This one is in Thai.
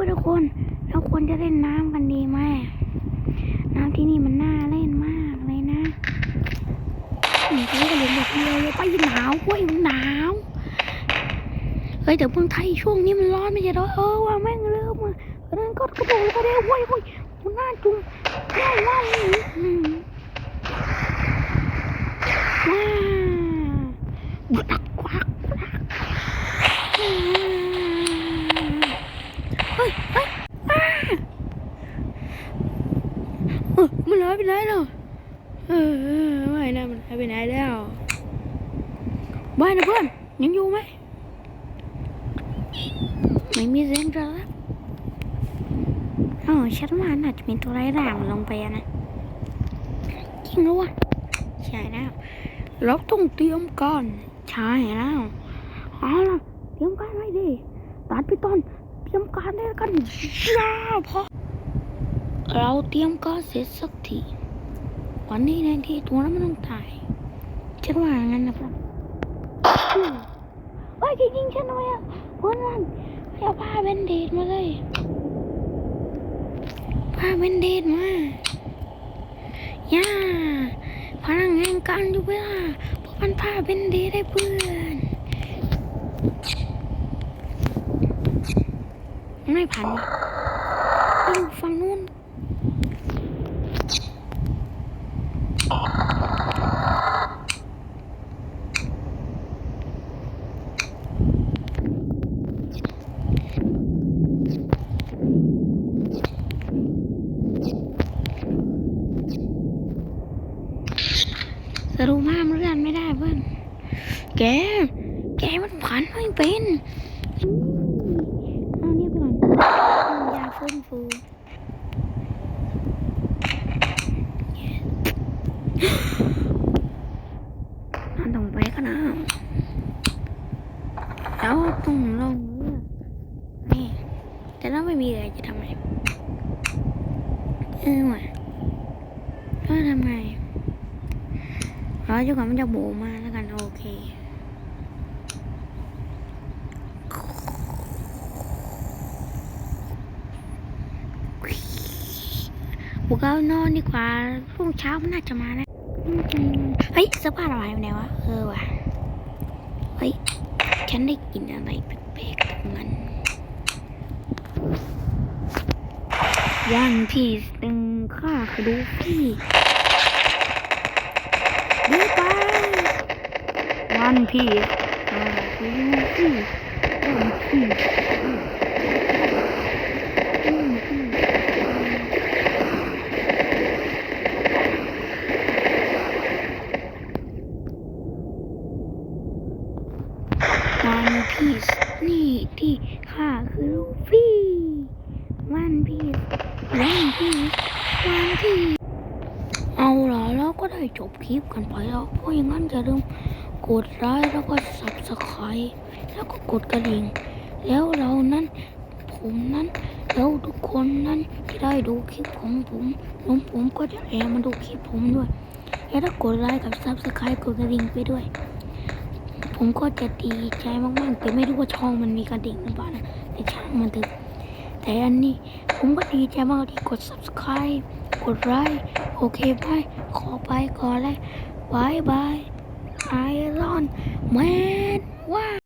ว่าทุกคนเราควรจะเล่นน้ำกันดีไหมน้ำที่นี่มันน่าเล่นมากเลยนะอืมใช้กระเหลี่ยงแบบเดียวเลยไปหนาวเว้ยหนาวเฮ้ยแต่เมืองไทยช่วงนี้มันร้อนไม่ใช่หรอเออว่าแม่งเริ่มเรื่องก็กระโดดก็ได้เว้ยเว้ยมันน่าจุงว้าวว้าวบักควักควักอืมเฮ้ยเฮ้ยอ้าเออมันหาย ไปไหนแล้วเออเออไม่นะมันหายไปไหนแล้วบ้านนะเพื่อนยังอยู่ไหมไม่มีเสียงจะแล้วอ๋อฉันว่าน่าจะมีตัวไร้ร่างลงไปนะจริงแล้ววะใช่แล้วเราต้องเตรียมการใช่แล้วเอาล่ะเตรียมการไว้ดิตัดไปต้นเตรียมการได้แล้วกันยาพอเราเตรียมการเสร็จสักที วันนี้ในที่ตัวนั้นมันต้องตายฉันว่างั้นนะครับเฮ้ยจริงฉันทำไมอะคนนั้นให้เอาผ้าเบนเดดมาเลยผ้าเบนเดดมาย่าพลังแห่งการอยู่เวลาพวกมันผ้าเบนเดดให้เพื่อนไม่พันนไปอยู่ฝั่งนู้น สรุปห้ามเลื่อนไม่ได้เพื่อน แก แกมันผันไม่เป็นอืมเอาเนี่ยไปก่อนยาฟื้นฟูนอนต้องไปกันนะแล้วต้องลงเรือนี่แต่เราไม่มีอะไรจะทำไงเออว่ะก็ทำไง รอจนกว่ามันจะโบมาแล้วกัน โอเคบุกเอานอนดีกว่าพรุ่งเช้ามันน่าจะมาแล้วเฮ้ยเสื้อผ้าเราหายไปไหนวะ เออว่ะ เฮ้ย ฉันได้กินอะไรแปลกๆตรงนั้นย่างพี่ตึงข้าคือดูพี่ดูไป วันพีชอ่าคือพีชวันพีชอืมอืมวันพีชนี่ที่ข้าคือลูฟี่วันพีชวันพีชวันพีชเอาล่ะแล้วก็ได้จบคลิปกันไปแล้วเพราะอย่างนั้นอย่าลืม กดไลค์แล้วก็ subscribe แล้วก็กดกระดิ่ง แล้วเรานั้น ผมนั้น แล้วทุกคนนั้นจะได้ดูคลิปของผมผมผมก็จะแอบมาดูคลิปผมด้วย แล้วถ้ากดไลค์กับ subscribe กดกระดิ่งไปด้วย ผมก็จะดีใจมากๆแต่ไม่รู้ว่าช่องมันมีกระดิ่งหรือเปล่านะแต่ช่างมันเถอะแต่อันนี้ผมก็ดีใจมากที่กด subscribe กดไลค์โอเคบายขอไปก่อนเลยบายบาย ไอรอนแมนว้า